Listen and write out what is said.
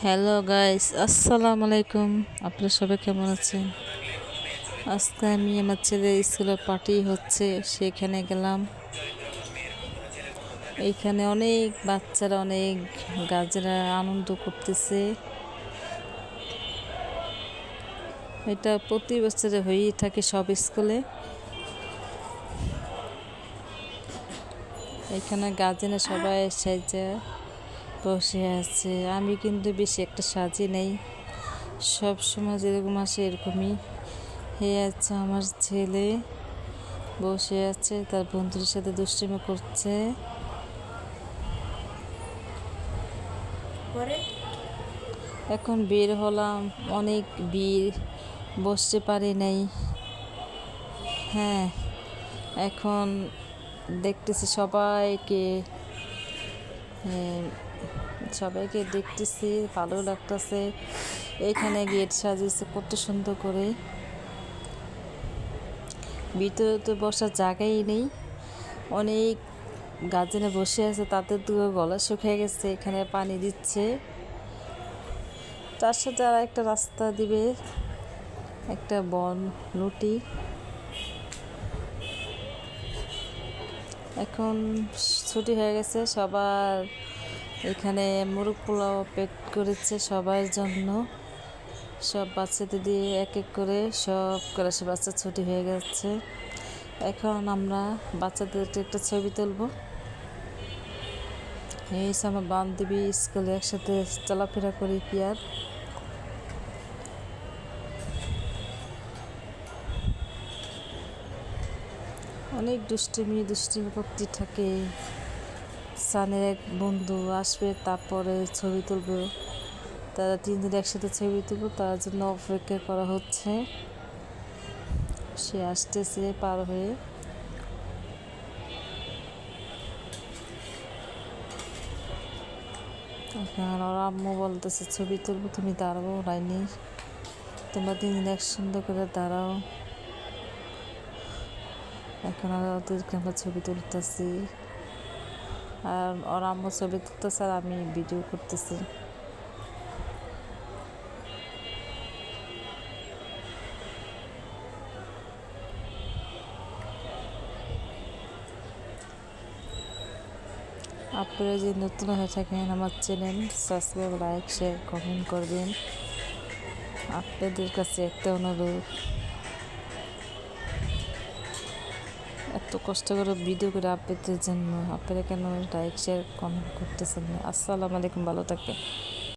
Hello guys আসসালামু আলাইকুম আপনারা সবাই কেমন আছেন? আজকে আমি আমার ছেলে স্কুলের পার্টি হচ্ছে, সেখানে গেলাম। এইখানে অনেক বাচ্চারা, অনেক গার্জেনরা আনন্দ করতেছে। এটা প্রতি বছরে হয়েই থাকে সব স্কুলে এখানে গার্জেনে সবাই সেজে। বসে আছে। আমি কিন্তু বেশি একটা সাজি নেই। সব সময় যেরকম আসে এরকমই হে আছে আমার ছেলে। বসে আছে তার বন্ধুদের সাথে দুষ্টিমি করছে। এখন বের হলাম। অনেক ভিড় বসতে পারি নাই। হ্যাঁ এখন দেখতেছি সবাইকে। হ্যাঁ, সবাইকে দেখতেছি, ভালো লাগতেছে। এখানে গেট সাজিয়েছে, কত সুন্দর করে। ভিতরে তো বসার জায়গাই নেই। অনেক গার্জেনে বসে আছে, তাদের তো গলা শুকিয়ে গেছে, এখানে পানি দিচ্ছে। তার সাথে আর একটা রাস্তা দিবে, একটা বন লুটি। এখন ছুটি হয়ে গেছে, সবার এখানে মুরগ পোলাও পেট করেছে সবার জন্য। সব বাচ্চাদের দিয়ে এক এক করে সব ক্লাসে বাচ্চা ছুটি হয়ে গেছে। এখন আমরা বাচ্চাদের একটা ছবি তুলব। এই আমার বান্ধবী স্কুলে একসাথে চলাফেরা করি কি আর। অনেক দুষ্টুমি দুষ্টুমি করতে থাকে। সানের এক বন্ধু আসবে, তারপরে ছবি তুলবে। তারা তিনজন একসাথে ছবি তুলবো, তার জন্য অপেক্ষা করা হচ্ছে। সে আসতেছে পার হয়ে। আম্মু বলতেছে, ছবি তুলবো, তুমি দাঁড়াবো লাইনে। তোমরা তিনজন এক সুন্দর করে দাঁড়াও। এখন আমরা ছবি তুলতেছি। আর ওর আম্মু ছবি তুলতেছে আর আমি ভিডিও করতেছি। আপনারা যে নতুন হয়ে থাকেন আমার channel subscribe like share comment করবেন। আপনাদের কাছে একটা অনুরোধ। এত কষ্ট করে ভিডিও করে আপনাদের জন্য আপনারা কেন লাইক শেয়ার কমেন্ট করতেছেন আসসালামু আলাইকুম, ভালো থাকবেন।